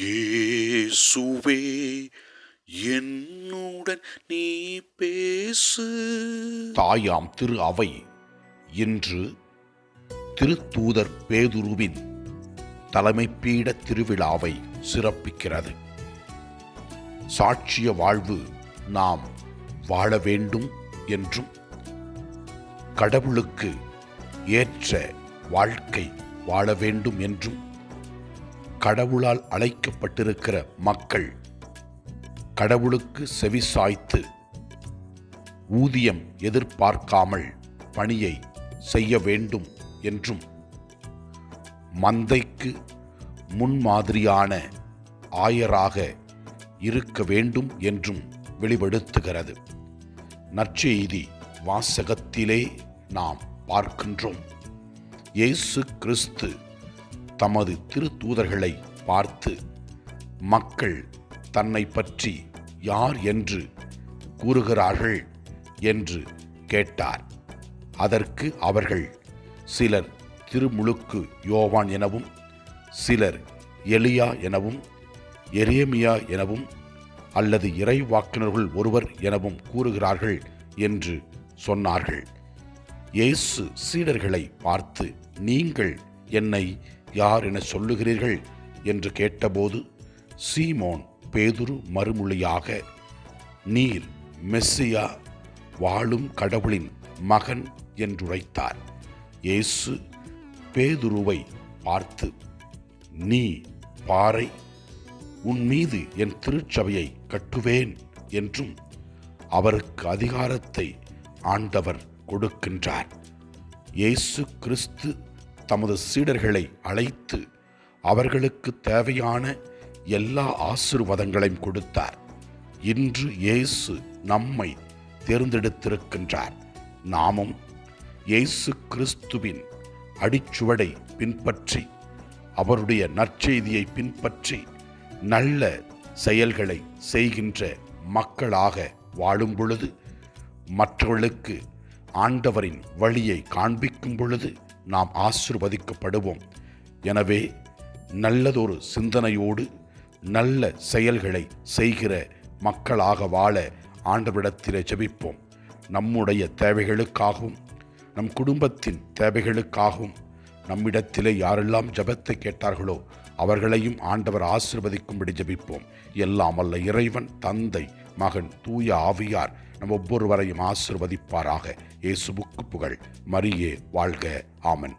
இயேசுவே என்னுடன் நீ பேசு. தாயாம் திரு அவை இன்று திருத்தூதர் பேதுருவின் தலைமைப்பீட திருவிழாவை சிறப்பிக்கிறது. சாட்சிய வாழ்வு நாம் வாழ வேண்டும் என்றும் கடவுளுக்கு ஏற்ற வாழ்க்கை வாழ வேண்டும் என்றும் கடவுளால் அழைக்கப்பட்டிருக்கிற மக்கள் கடவுளுக்கு செவிசாய்த்து ஊதியம் எதிர்பார்க்காமல் பணியை செய்ய வேண்டும் என்றும் மந்தைக்கு முன்மாதிரியான ஆயராக இருக்க வேண்டும் என்றும் வெளிப்படுத்துகிறது. நற்செய்தி வாசகத்திலே நாம் பார்க்கின்றோம். இயேசு கிறிஸ்து தமது திருத்தூதர்களை பார்த்து மக்கள் தன்னை பற்றி யார் என்று கூறுகிறார்கள்? என்று கேட்டார். அதற்கு அவர்கள் சிலர் திருமுழுக்கு யோவான் எனவும் சிலர் எலியா எனவும் எரேமியா எனவும் அல்லது இறைவாக்கினர்கள் ஒருவர் எனவும் கூறுகிறார்கள் என்று சொன்னார்கள். இயேசு சீடர்களை பார்த்து நீங்கள் என்னை யார் என சொல்லுகிறீர்கள்? என்று கேட்டபோது சீமோன் பேதுரு மறுமொழியாக நீர் மெஸ்ஸியா வாழும் கடவுளின் மகன் என்றுரைத்தார். இயேசு பேதுருவை பார்த்து நீ பாறை உன் மீது என் திருச்சபையை கட்டுவேன் என்றும் அவருக்கு அதிகாரத்தை ஆண்டவர் கொடுக்கின்றார். இயேசு கிறிஸ்து தமது சீடர்களை அழைத்து அவர்களுக்கு தேவையான எல்லா ஆசிர்வாதங்களையும் கொடுத்தார். இன்று இயேசு நம்மை தேர்ந்தெடுத்திருக்கின்றார். நாமும் இயேசு கிறிஸ்துவின் அடிச்சுவடை பின்பற்றி அவருடைய நற்செய்தியை பின்பற்றி நல்ல செயல்களை செய்கின்ற மக்களாக வாழும் பொழுது மற்றவர்களுக்கு ஆண்டவரின் வழியை காண்பிக்கும் பொழுது நாம் ஆசிர்வதிக்கப்படுவோம். எனவே நல்லதொரு சிந்தனையோடு நல்ல செயல்களை செய்கிற மக்களாக வாழ ஆண்டவரிடத்திலே ஜெபிப்போம். நம்முடைய தேவைகளுக்காகவும் நம் குடும்பத்தின் தேவைகளுக்காகவும் நம்மிடத்திலே யாரெல்லாம் ஜபத்தை கேட்டார்களோ அவர்களையும் ஆண்டவர் ஆசிர்வதிக்கும்படி ஜெபிப்போம். எல்லாம் அல்ல இறைவன் தந்தை மகன் தூய ஆவியார் நம் ஒவ்வொருவரையும் ஆசிர்வதிப்பாராக. இயேசுவுக்கு புகழ். மரியே வாழ்க. ஆமன்.